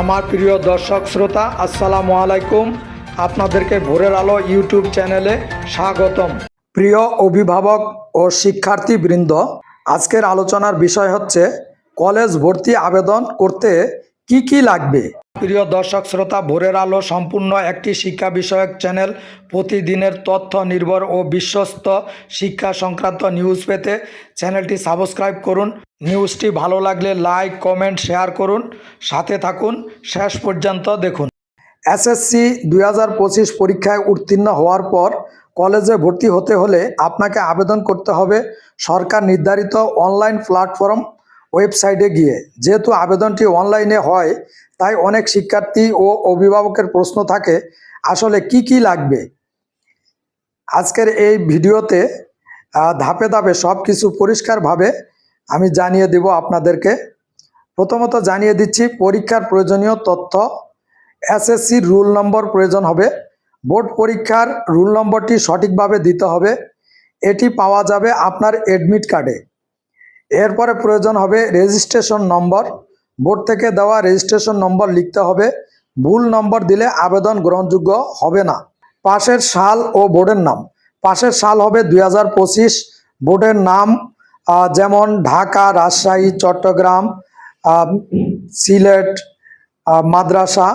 আমার প্রিয় দর্শক শ্রোতা, আসসালামু আলাইকুম। আপনাদেরকে ভোরের আলো ইউটিউব চ্যানেলে স্বাগতম। প্রিয় অভিভাবক ও শিক্ষার্থীবৃন্দ, আজকের আলোচনার বিষয় হচ্ছে, কলেজ ভর্তি আবেদন করতে কি কি লাগবে? প্রিয় দর্শক, শ্রোতা, ভোরের আলো সম্পূর্ণ একটি শিক্ষা বিষয়ক চ্যানেল। প্রতিদিনের তথ্য নির্ভর ও বিশ্বস্ত শিক্ষা সংক্রান্ত নিউজ পেতে চ্যানেলটি সাবস্ক্রাইব করুন। নিউজটি ভালো লাগলে লাইক, কমেন্ট, শেয়ার করুন। সাথে থাকুন, শেষ পর্যন্ত দেখুন। এসএসসি দুই হাজার পঁচিশ পরীক্ষায় উত্তীর্ণ হওয়ার পর কলেজে ভর্তি হতে হলে আপনাকে আবেদন করতে হবে। সরকার নির্ধারিত অনলাইন প্ল্যাটফর্ম ওয়েবসাইটে গিয়ে। যেহেতু আবেদনটি অনলাইনে হয়, তাই অনেক শিক্ষার্থী ও অভিভাবকের প্রশ্ন থাকে, আসলে কি কি লাগবে? আজকের এই ভিডিওতে ধাপে ধাপে সব কিছু পরিষ্কারভাবে আমি জানিয়ে দেব আপনাদেরকে। প্রথমত জানিয়ে দিচ্ছি, পরীক্ষার প্রয়োজনীয় তথ্য। এসএসসি রুল নম্বর প্রয়োজন হবে। বোর্ড পরীক্ষার রুল নম্বরটি সঠিকভাবে দিতে হবে। এটি পাওয়া যাবে আপনার এডমিট কার্ডে। এরপরে প্রয়োজন হবে রেজিস্ট্রেশন নম্বর বোর্ড থেকে দেওয়া রেজিস্ট্রেশন নম্বর লিখতে হবে। ভুল নম্বর দিলে আবেদন গ্রহণযোগ্য হবে না। পাশের সাল ও বোর্ডের নাম। পাশের সাল হবে দুই হাজার পঁচিশ। বোর্ডের নাম যেমন ঢাকা, রাজশাহী, চট্টগ্রাম সিলেট মাদ্রাসা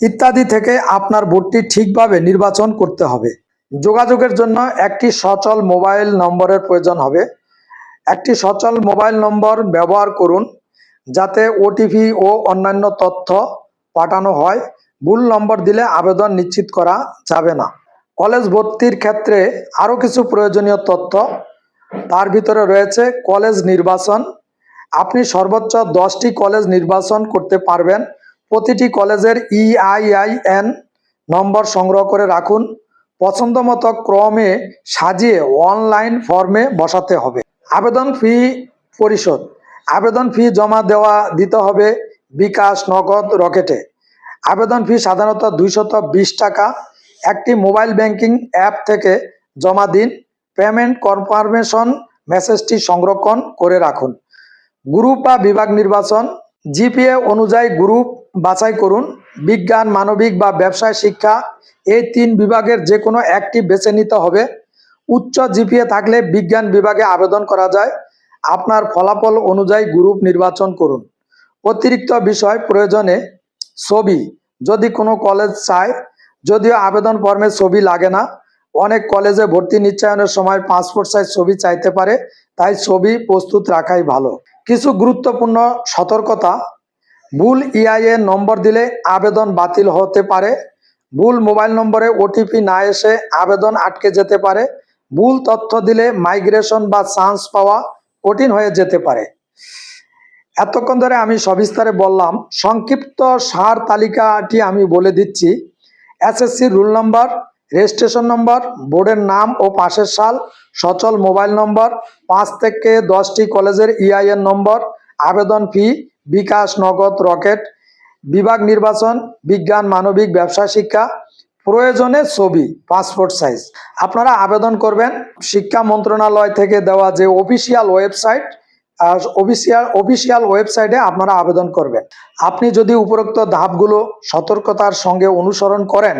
ইত্যাদি থেকে আপনার বোর্ডটি ঠিকভাবে নির্বাচন করতে হবে। যোগাযোগের জন্য একটি সচল মোবাইল নম্বরের প্রয়োজন হবে। একটি সচল মোবাইল নম্বর ব্যবহার করুন যাতে ওটিপি ও অন্যান্য তথ্য পাঠানো হয়। ভুল নম্বর দিলে আবেদন নিশ্চিত করা যাবে না। কলেজ ভর্তির ক্ষেত্রে আরও কিছু প্রয়োজনীয় তথ্য তার ভিতরে রয়েছে কলেজ নির্বাচন। আপনি সর্বোচ্চ দশটি কলেজ নির্বাচন করতে পারবেন। প্রতিটি কলেজের E ইআইআইএন নম্বর সংগ্রহ করে রাখুন। পছন্দ মতো ক্রমে সাজিয়ে অনলাইন ফর্মে বসাতে হবে। আবেদন ফি পরিশোধ। আবেদন ফি জমা দেওয়া দিতে হবে বিকাশ নগদ রকেটে। আবেদন ফি সাধারণত দুইশত বিশ টাকা। একটি মোবাইল ব্যাংকিং অ্যাপ থেকে জমা দিন। পেমেন্ট কনফার্মেশন মেসেজটি সংরক্ষণ করে রাখুন। গ্রুপ বা বিভাগ নির্বাচন। জিপিএ অনুযায়ী গ্রুপ বাছাই করুন। বিজ্ঞান, মানবিক বা ব্যবসায় শিক্ষা এই তিন বিভাগের যে কোনো একটি বেছে নিতে হবে। উচ্চ জিপিএ থাকলে বিজ্ঞান বিভাগে আবেদন করা যায়। আপনার ফলাফল অনুযায়ী গ্রুপ নির্বাচন করুন। অতিরিক্ত বিষয় প্রয়োজনে ছবি, যদি কোনো কলেজ চায়, যদিও আবেদন ফর্মে ছবি লাগে না, অনেক কলেজে ভর্তি নিশ্চয়নের সময় পাসপোর্ট সাইজ ছবি চাইতে পারে, তাই ছবি প্রস্তুত রাখাই ভালো। কিছু গুরুত্বপূর্ণ সতর্কতা, ভুল ইআইএ নম্বর দিলে আবেদন বাতিল হতে পারে, ভুল মোবাইল নম্বরে ওটিপি না এসে আবেদন আটকে যেতে পারে ভুল তথ্য দিলে মাইগ্রেশন বা চান্স পাওয়া কঠিন হয়ে যেতে পারে। এতক্ষণ ধরে আমি সবিস্তারে বললাম, সংক্ষিপ্ত সার তালিকাটি আমি বলে দিচ্ছি। SSC roll number, registration number, বোর্ডের নাম ও পাশের সাল, সচল মোবাইল নম্বর, পাঁচ থেকে দশটি কলেজের ইআইএন নম্বর, আবেদন ফি, বিকাশ, নগদ, রকেট, বিভাগ নির্বাচন, বিজ্ঞান, মানবিক, ব্যবসা, শিক্ষা প্রয়োজনে ছবি পাসপোর্ট সাইজ আপনারা আবেদন করবেন শিক্ষা মন্ত্রণালয় থেকে দেওয়া যে অফিসিয়াল ওয়েবসাইট অফিসিয়াল অফিসিয়াল ওয়েবসাইটে আপনারা আবেদন করবেন। আপনি যদি উপরোক্ত ধাপগুলো সতর্কতার সঙ্গে অনুসরণ করেন,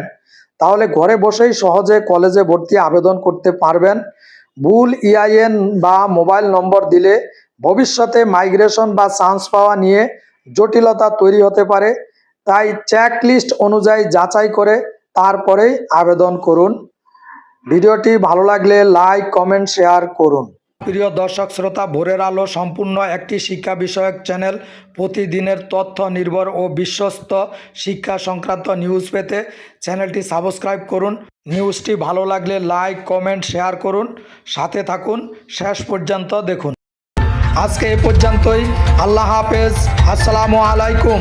তাহলে ঘরে বসেই সহজে কলেজে ভর্তি আবেদন করতে পারবেন। ভুল ইআইএন বা মোবাইল নম্বর দিলে ভবিষ্যতে মাইগ্রেশন বা চান্স পাওয়া নিয়ে জটিলতা তৈরি হতে পারে। তাই চেক লিস্ট অনুযায়ী যাচাই করে তারপরেই আবেদন করুন। ভিডিওটি ভালো লাগলে লাইক, কমেন্ট, শেয়ার করুন। প্রিয় দর্শক, শ্রোতা, ভোরের আলো সম্পূর্ণ একটি শিক্ষা বিষয়ক চ্যানেল। প্রতিদিনের তথ্য নির্ভর ও বিশ্বস্ত শিক্ষা সংক্রান্ত নিউজ পেতে চ্যানেলটি সাবস্ক্রাইব করুন। নিউজটি ভালো লাগলে লাইক, কমেন্ট, শেয়ার করুন। সাথে থাকুন। শেষ পর্যন্ত দেখুন। আজকে এ পর্যন্তই। আল্লাহ হাফেজ। আসসালামু আলাইকুম।